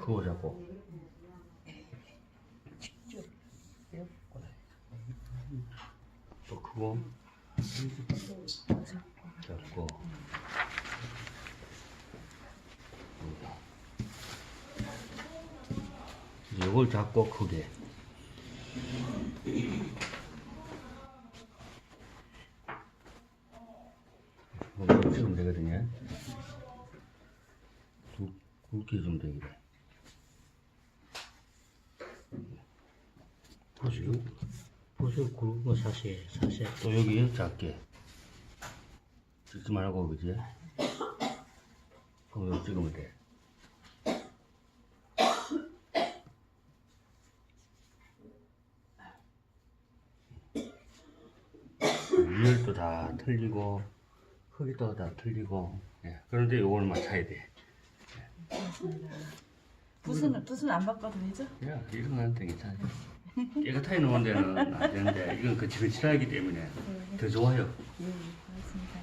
그거 잡고. 또 그거? 잡고. 이걸 잡고 크게 이거 찍으면 되거든요. 굵- 굵게 좀 되기래 보시고 보수 굵은 거 사실 사실. 또 여기 작게. 찍지 말고 그지? 그럼 여기 찍으면 돼. 위열도 다 틀리고 크기도 다 틀리고 예. 그런데 요걸만 차야 돼 붓은 붓은 안 바꿔도 되죠? 야, 이런 건 괜찮아 깨끗하게 놓은 데는 안 되는데 이건 거칠거칠하기 때문에 더 좋아요 예, 맞습니다.